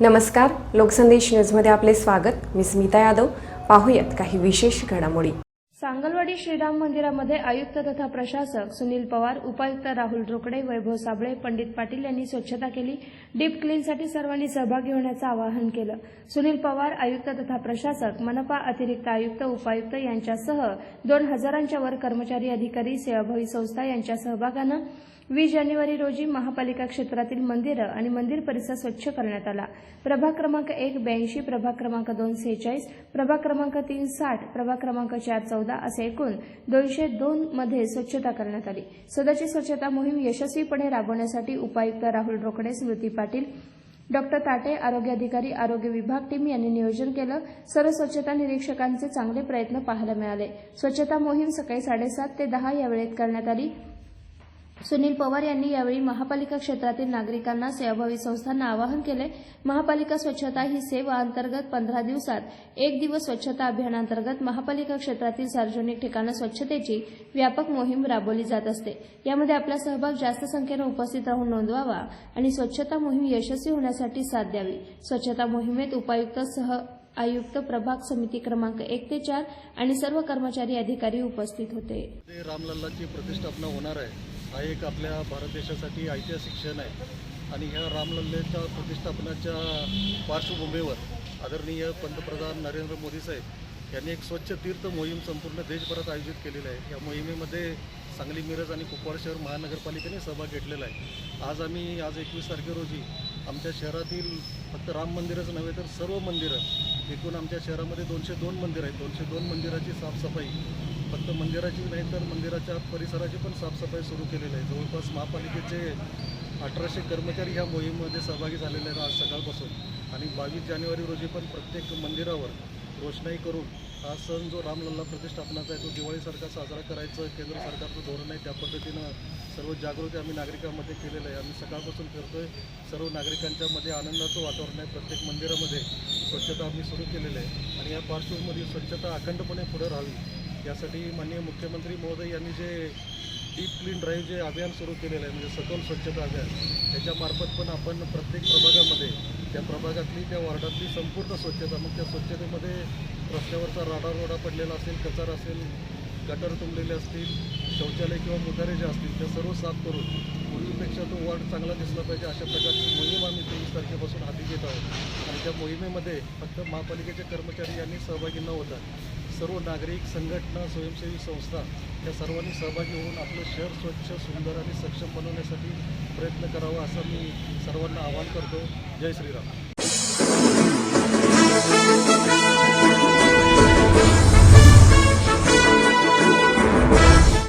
नमस्कार लोकसंदेश न्यूजमध्ये आपले स्वागत. मी स्मिता यादव. पाहूयात काही विशेष घडामोडी. सांगलवाडी श्रीराम मंदिरामध्ये आयुक्त तथा प्रशासक सुनील पवार उपायुक्त राहुल रोकडे वैभव साबळे पंडित पाटील यांनी स्वच्छता केली. डीप क्लीनसाठी सर्वांनी सहभागी होण्याचं आवाहन केलं. सुनील पवार आयुक्त तथा प्रशासक मनपा अतिरिक्त आयुक्त उपायुक्त यांच्यासह दोन हजारांच्या वर कर्मचारी अधिकारी सेवाभावी संस्था यांच्या सहभागानं वीस जानेवारी रोजी महापालिका क्षेत्रातील मंदिरं आणि मंदिर परिसर स्वच्छ करण्यात आला. प्रभाग क्रमांक एक ब्याऐंशी प्रभाग क्रमांक दोन सेहेचाळीस प्रभाग क्रमांक तीन साठ प्रभाग क्रमांक चार चौदा असे एकूण दोनशे दोन मध्ये स्वच्छता करण्यात आली. सदरची स्वच्छता मोहीम यशस्वीपणे राबवण्यासाठी उपायुक्त राहुल रोकडे स्मृती पाटील डॉक्टर ताटे आरोग्य अधिकारी आरोग्य विभाग टीम यांनी नियोजन केलं. सर्व स्वच्छता निरीक्षकांचे चांगले प्रयत्न पाहायला मिळाले. स्वच्छता मोहीम सकाळी साडेसात ते दहा या वेळेत करण्यात आली. सुनील पवार यांनी यावेळी महापालिका क्षेत्रातील नागरिकांना सेवाभावी संस्थांना आवाहन केले. महापालिका स्वच्छता ही सेवा अंतर्गत पंधरा दिवसात एक दिवस स्वच्छता अभियानांतर्गत महापालिका क्षेत्रातील सार्वजनिक ठिकाणं स्वच्छतेची व्यापक मोहीम राबवली जात असते. यामध्ये आपला सहभाग जास्त संख्येनं उपस्थित राहून नोंदवावा आणि स्वच्छता मोहीम यशस्वी होण्यासाठी साथ द्यावी. स्वच्छता मोहिमेत उपायुक्त सह आयुक्त प्रभाग समिती क्रमांक एक ते चार आणि सर्व कर्मचारी अधिकारी उपस्थित होते. रामलल्लाची प्रतिष्ठापना होणार आहे. हा एक आपल्या भारत देशासाठी ऐतिहासिक क्षण आहे. आणि ह्या रामलल्लेच्या प्रतिष्ठापनाच्या पार्श्वभूमीवर आदरणीय पंतप्रधान नरेंद्र मोदी साहेब यांनी एक स्वच्छ तीर्थ मोहीम संपूर्ण देशभरात आयोजित केलेली आहे. या मोहिमेमध्ये सांगली मिरज आणि कुपवाड शहर महानगरपालिकेने सहभाग घेतलेला आहे. आज आम्ही आज एकवीस तारखे रोजी आमच्या शहरातील फक्त राम मंदिरच नव्हे तर सर्व मंदिरं एकूण आमच्या शहरामध्ये दोनशे दोन मंदिरं आहेत. दोनशे दोन मंदिराची साफसफाई. फक्त मंदिराची नाही तर मंदिराच्या परिसराची पण साफसफाई सुरू केलेली आहे. जवळपास महापालिकेचे अठराशे कर्मचारी ह्या मोहिमेमध्ये सहभागी झालेले आहेत आज सकाळपासून. आणि बावीस जानेवारी रोजी पण प्रत्येक मंदिरावर रोषणाई करून हा सण जो रामलल्ला प्रतिष्ठापनाचा आहे तो दिवाळीसारखा साजरा करायचं केंद्र सरकारचं धोरण आहे त्या पद्धतीनं सर्व जागृती आम्ही नागरिकांमध्ये केलेलं आहे. आम्ही सकाळपासून करतोय सर्व नागरिकांच्या मध्ये आनंदाचं वातावरण आहे. प्रत्येक मंदिरामध्ये स्वच्छता आम्ही सुरू केलेलं आहे. आणि या पार्श्वभूमीमध्ये स्वच्छता अखंडपणे पुढे राहावी. यासाठी माननीय मुख्यमंत्री महोदय यांनी जे डीप क्लीन ड्राईव्ह जे अभियान सुरू केलेलं आहे म्हणजे सखोल स्वच्छता अभियान त्याच्यामार्फत पण आपण प्रत्येक प्रभागामध्ये त्या प्रभागातली त्या वॉर्डातली संपूर्ण स्वच्छता मग त्या स्वच्छतेमध्ये रस्त्यावरचा राडा रोडा पडलेला असेल कचरा असेल गटर तुंबलेले असतील शौचालय किंवा मुतारे जे असतील त्या सर्व साफ करून पूर्वीपेक्षा तो वॉर्ड चांगला दिसला पाहिजे अशा प्रकारची मोहीम आम्ही तेवीस तारखेपासून हाती घेत आहोत. आणि त्या मोहिमेमध्ये फक्त महापालिकेचे कर्मचारी यांनी सहभागी न होता सर्व नागरिक संघटना स्वयंसेवी संस्था या सर्वांनी सहभागी होऊन आपलं शहर स्वच्छ सुंदर आणि सक्षम बनवण्यासाठी प्रयत्न करावा असं मी सर्वांना आवाहन करतो. जय श्रीराम.